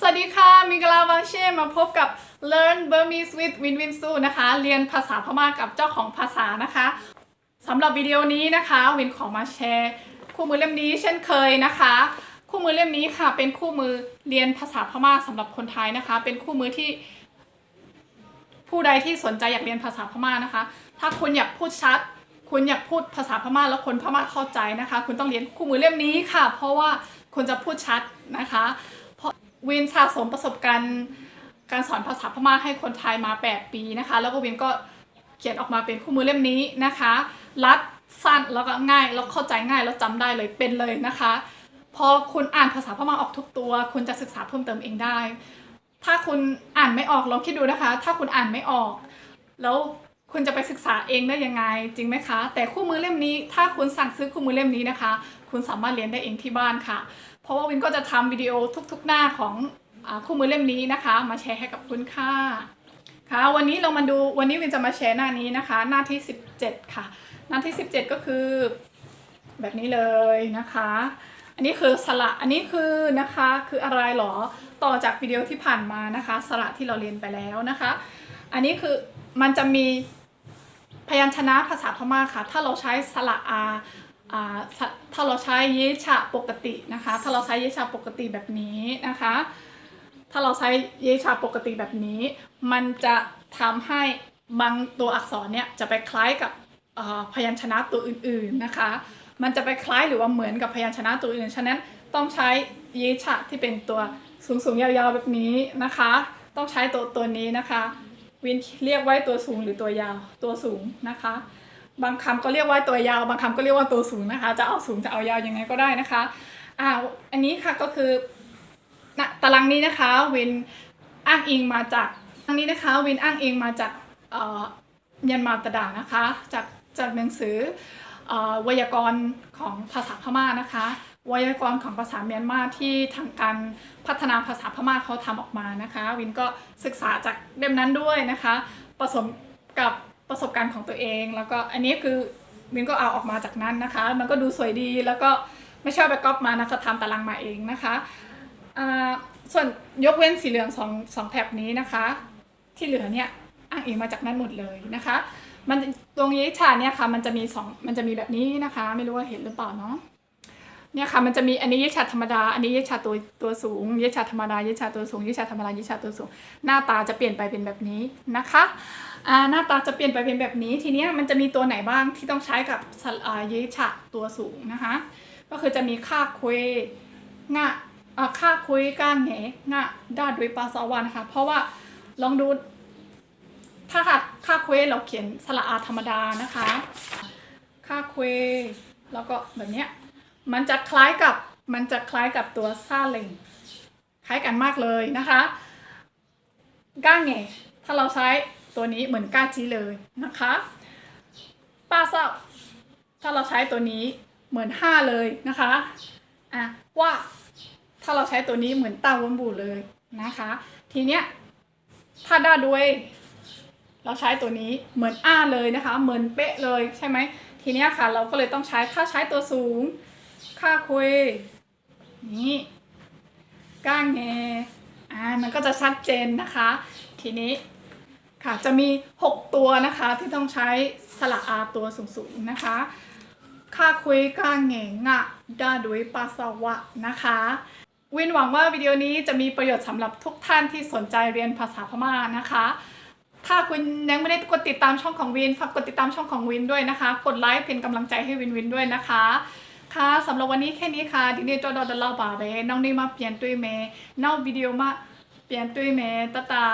สวัสดีค่ะมิกลาบางเช่มาพบกับ Learn Burmese with Win Win Su นะคะ เรียนภาษาพม่ากับเจ้าของภาษานะคะสำหรับวิดีโอนี้นะคะวินขอมาแชร์คู่มือเล่มนี้เช่นเคยนะคะ คู่มือเล่มนี้ค่ะ เป็นคู่มือเรียนภาษาพม่าสำหรับคนไทยนะคะ เป็นคู่มือที่ ผู้ใดที่สนใจอยากเรียนภาษาพม่านะคะ ถ้าคุณอยากพูดชัด คุณอยากพูดภาษาพม่าแล้วคนพม่าเข้าใจนะคะ คุณต้องเรียนคู่มือเล่มนี้ค่ะ เพราะว่าคุณจะพูดชัดนะคะ วินสะสมประสบการณ์การสอนภาษาพม่าให้คนไทยมา 8 ปีนะคะ แล้วก็วินก็เขียนออกมาเป็นคู่มือเล่มนี้นะคะ รัดสั้นแล้วก็ง่ายแล้วเข้าใจง่ายแล้วจำได้เลยเป็นเลยนะคะ พอคุณอ่านภาษาพม่าออกทุกตัว คุณจะศึกษาเพิ่มเติมเองได้ ถ้าคุณอ่านไม่ออกลองคิดดูนะคะ ถ้าคุณอ่านไม่ออก แล้ว คุณจะไปศึกษาเองได้ยังไงจริงไหมคะ แต่คู่มือเล่มนี้ถ้าคุณสั่งซื้อคู่มือเล่มนี้นะคะ คุณสามารถเรียนได้เองที่บ้านค่ะ เพราะว่าวินก็จะทำวิดีโอทุกๆหน้าของอคู่มือเล่มนี้นะคะ มาแชร์ให้กับคุณค่ะค่ะ วันนี้เรามาดูวันนี้วินจะมาแชร์หน้านี้นะคะ หน้าที่ 17 ค่ะ หน้าที่ 17 ก็คือแบบนี้เลยนะคะ อันนี้คือสระอันนี้คือนะคะคืออะไรหรอต่อจากวิดีโอที่ผ่านมานะคะ สระที่เราเรียนไปแล้วนะคะ อันนี้คือมันจะมี พยัญชนะภาษาพม่าค่ะ ถ้าเราใช้สระอาอ่าถ้าเราใช้เยชะปกตินะคะ ถ้าเราใช้เยชะปกติแบบนี้นะคะ ถ้าเราใช้เยชาปกติแบบนี้ มันจะทำให้บางตัวอักษรเนี่ยจะไปคล้ายกับพยัญชนะตัวอื่นๆนะคะ มันจะไปคล้ายหรือว่าเหมือนกับพยัญชนะตัวอื่น ฉะนั้นต้องใช้เยชะที่เป็นตัวสูงๆยาวๆแบบนี้นะคะ ต้องใช้ตัวตัวนี้นะคะ วินเรียกไว้ตัวสูงหรือตัวยาวตัวสูงนะคะ บางคำก็เรียกว่าตัวยาว บางคำก็เรียกว่าตัวสูงนะคะ จะเอาสูงจะเอายาวยังไงก็ได้นะคะอ่าอันนี้ค่ะก็คือนะตารางนี้นะคะวินอ้างอิงมาจากตารางนี้นะคะวินอ้างอิงมาจากเอ่อเมียนมาตดานะคะ จากจากหนังสือเอ่อไวยากรณ์ของภาษาพม่านะคะ ไวยากรณ์ของภาษาเมียนมาที่ทางการพัฒนาภาษาพม่าเขาทำออกมานะคะ วินก็ศึกษาจากเล่มนั้นด้วยนะคะผสมกับประสบการณ์ของตัวเอง แล้วก็อันนี้คือวินก็เอาออกมาจากนั้นนะคะ มันก็ดูสวยดีแล้วก็ไม่ชอบไปก๊อปมานะคะทำตารางมาเองนะคะส่วนยกเว้นสีเหลืองสองสองแถบนี้นะคะ ที่เหลือเนี่ยอ้างอิงมาจากนั้นหมดเลยนะคะ มันตรงยีชาเนี่ยค่ะมันจะมีสองมันจะมีแบบนี้นะคะ ไม่รู้ว่าเห็นหรือเปล่าเนาะ เนี่ยค่ะมันจะมีอันนี้ยีชาธรรมดา อันนี้ยีชาตัวตัวสูงยีชาธรรมดายีชาตัวสูงยีชาธรรมดายีชาตัวสูง หน้าตาจะเปลี่ยนไปเป็นแบบนี้นะคะอ่าหน้าตาจะเปลี่ยนไปเป็นแบบนี้ ทีเนี้ยมันจะมีตัวไหนบ้างที่ต้องใช้กับสลอ่ายีชาตัวสูงนะคะ ก็คือจะมีค่าคุยงะอะค่าคุยก้างแหงะด้าด้วยปลาสวานะคะเพราะว่าลองดูถ้าหากค่าคุยเราเขียนสระอาธรรมดานะคะ ค่าคุยแล้วก็แบบเนี้ย มันจะคล้ายกับมันจะคล้ายกับตัวซาเล็งคล้ายกันมากเลยนะคะก้างแหงถ้าเราใช้ตัวนี้เหมือนก้าจีเลยนะคะปลาเศร้าถ้าเราใช้ตัวนี้เหมือนห้าเลยนะคะอะว่าถ้าเราใช้ตัวนี้เหมือนตาวนบูเลยนะคะ ทีเนี้ยถ้าด้าด้วย เราใช้ตัวนี้เหมือนอ้าเลยนะคะ เหมือนเป๊ะเลยใช่ไหมทีเนี้ยค่ะ เราก็เลยต้องใช้ถ้าใช้ตัวสูง ค่าคุย นี่ก้างแงอ่ามันก็จะชัดเจนนะคะ ทีนี้ค่ะจะมี 6 ตัวนะคะที่ต้องใช้สระอาตัวสูงๆนะคะค่าคุยก้างแงงะด้าด้วยปาสวะนะคะวินหวังว่าวิดีโอนี้จะมีประโยชน์สำหรับทุกท่านที่สนใจเรียนภาษาพม่านะคะ ถ้าคุณยังไม่ได้กดติดตามช่องของวินฝากกดติดตามช่องของวินด้วยนะคะ กดไลค์เป็นกำลังใจให้วินวินด้วยนะคะ ค่ะสำหรับวันนี้แค่นี้ค่ะดิเนจอดอดเล่าป่าเบน้องนี่มาเปลี่ยนตุ้ยเมนอกวิดีโอมาเปลี่ยนตุ้ยเมตาตา